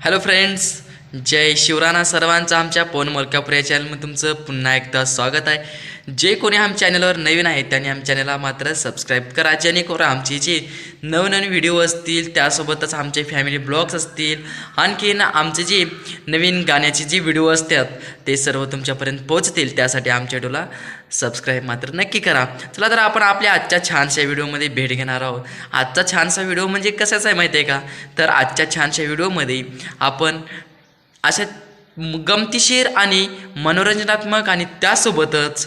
Hello friends जय शिवराणा सर्वांचं आमच्या पोन मलकापूर चॅनलमध्ये तुमचं पुन्हा एकदा स्वागत आहे. जे कोणी आम चॅनलवर नवीन आहेत त्यांनी आमच्या चॅनलला मात्र सबस्क्राईब करा. जेणेकरून आमचे जे नवनवीन व्हिडिओ असतील त्यासोबतच आमचे फॅमिली ब्लॉग्स असतील आणखीन आमचे जे नवीन गाण्याचे जे व्हिडिओ असतात ते सर्व तुमच्यापर्यंत पोहोचतील. त्यासाठी आमच्या व्हिडिओला सबस्क्राईब मात्र नक्की करा. चला तर आपण आपल्या आजच्या छानशा व्हिडिओमध्ये भेट घेणार आहोत. आजचा छानसा व्हिडिओ म्हणजे कशाचा आहे माहिती आहे का? तर आजच्या छानशा व्हिडिओमध्ये आपण अशा गमतीशीर आणि मनोरंजनात्मक आणि त्यासोबतच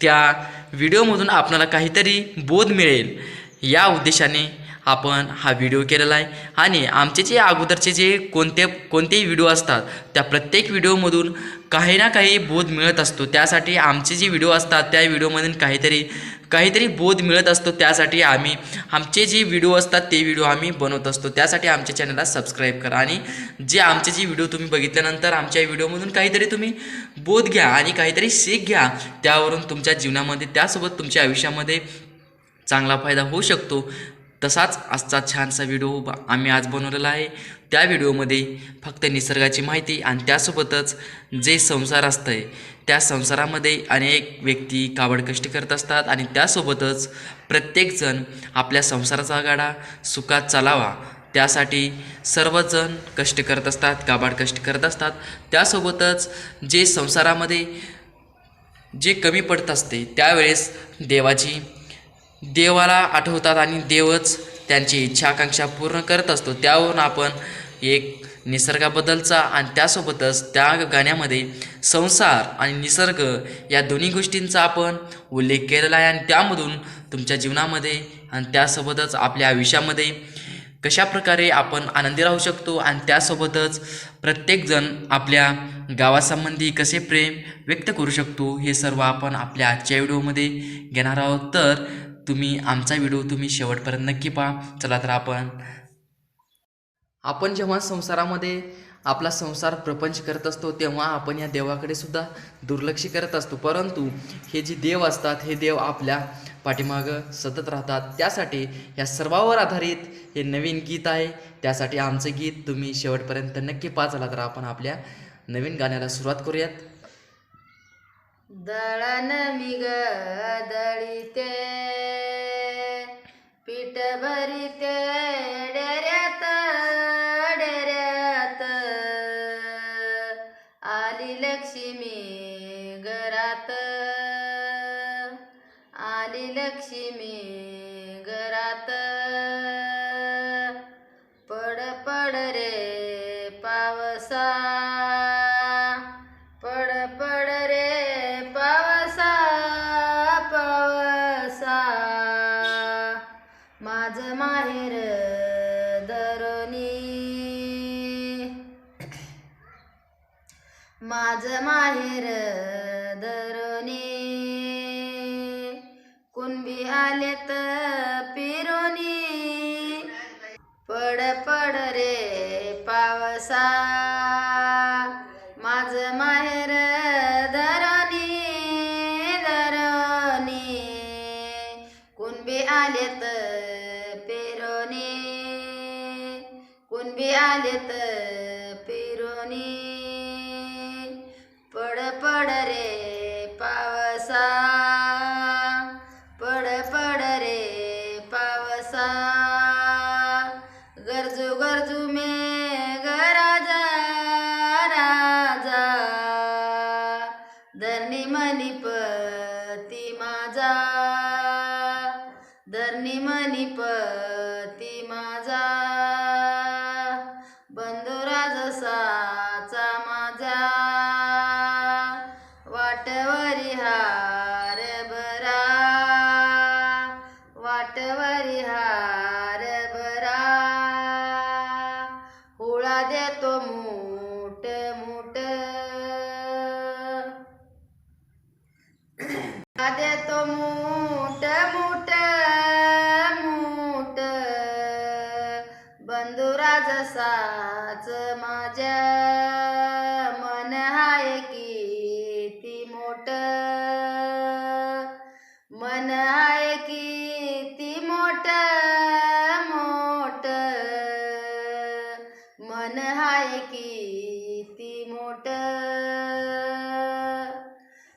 त्या व्हिडिओमधून आपणाला काहीतरी बोध मिळेल. या उद्देशाने आपण हा व्हिडिओ केलेला आहे. आणि आमचे जे अगोदरचे जे कोणते कोणतेही व्हिडिओ असतात त्या प्रत्येक व्हिडिओमधून काही ना काही बोध मिळत असतो. त्यासाठी आमचे जे व्हिडिओ असतात त्या व्हिडिओमधून काहीतरी काहीतरी बोध मिळत असतो. त्यासाठी आम्ही आमचे जे व्हिडिओ असतात ते व्हिडिओ आम्ही बनवत असतो. त्यासाठी आमच्या चॅनलला सबस्क्राईब करा. आणि जे आमचे जे व्हिडिओ तुम्ही बघितल्यानंतर आमच्या व्हिडिओमधून काहीतरी तुम्ही बोध घ्या आणि काहीतरी शिक घ्या. त्यावरून तुमच्या जीवनामध्ये त्यासोबत तुमच्या आयुष्यामध्ये चांगला फायदा होऊ शकतो. तसाच आजचा छानसा व्हिडिओ ब- आम्ही आज बनवलेला आहे. त्या व्हिडिओमध्ये फक्त निसर्गाची माहिती आणि त्यासोबतच जे संसार असतं आहे त्या संसारामध्ये अनेक व्यक्ती काबड कष्ट करत असतात आणि त्यासोबतच प्रत्येकजण आपल्या संसाराचा गाडा सुखात चालावा. त्यासाठी सर्वजण कष्ट करत असतात काबाड कष्ट करत असतात. त्यासोबतच जे संसारामध्ये जे कमी पडत असते त्यावेळेस देवाची देवाला आठवतात आणि देवच त्यांची इच्छा आकांक्षा पूर्ण करत असतो. त्यावरून आपण एक निसर्गाबद्दलचा आणि त्यासोबतच त्या गाण्यामध्ये संसार आणि निसर्ग या दोन्ही गोष्टींचा आपण उल्लेख केलेला आहे. आणि त्यामधून तुमच्या जीवनामध्ये आणि त्यासोबतच आपल्या आयुष्यामध्ये कशा प्रकारे आपण आनंदी राहू शकतो आणि त्यासोबतच प्रत्येकजण आपल्या गावासंबंधी कसे प्रेम व्यक्त करू शकतो हे सर्व आपण आपल्या आजच्या व्हिडिओमध्ये घेणार आहोत. तर तुम्ही आमचा व्हिडिओ तुम्ही शेवटपर्यंत नक्की पहा. चला तर आपण आपण जेव्हा संसारामध्ये आपला संसार प्रपंच करत असतो तेव्हा आपण या देवाकडे सुद्धा दुर्लक्ष करत असतो. परंतु हे जे देव असतात हे देव आपल्या पाठीमागं सतत राहतात. त्यासाठी या सर्वावर आधारित हे नवीन गीत आहे. त्यासाठी आमचं गीत तुम्ही शेवटपर्यंत नक्की पाच आला तर आपण आपल्या नवीन गाण्याला सुरुवात करूयात. दळण मिग ग दळीते पीठ भरीते लक्ष्मी घरात. पड पड रे पावसा. पड पड रे पावसा पावसा. माझ माहेर दरोनी. माझ माहेर दर कुणबी आलेत पिरोनी. पड पड रे पावसा. माझ माहेर धरणी धरणी कुणबी आलेत पेरोनी. कुणबी आलेत धरणी मन हाय किती मोठ.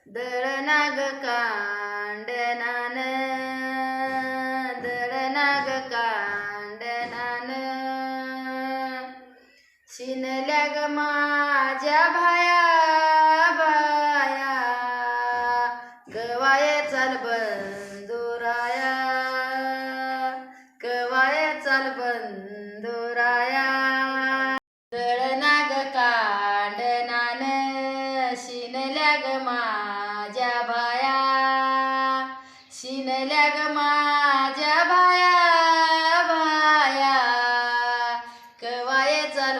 दळनाग कांडनान दळनाग कांडनान. शिनल्या ग माझ्या भाया भाया. गवाय चाल शिनल्या ग माझ्या बाया. शिनल्या ग माझ्या बाया बाया. कवाय चाल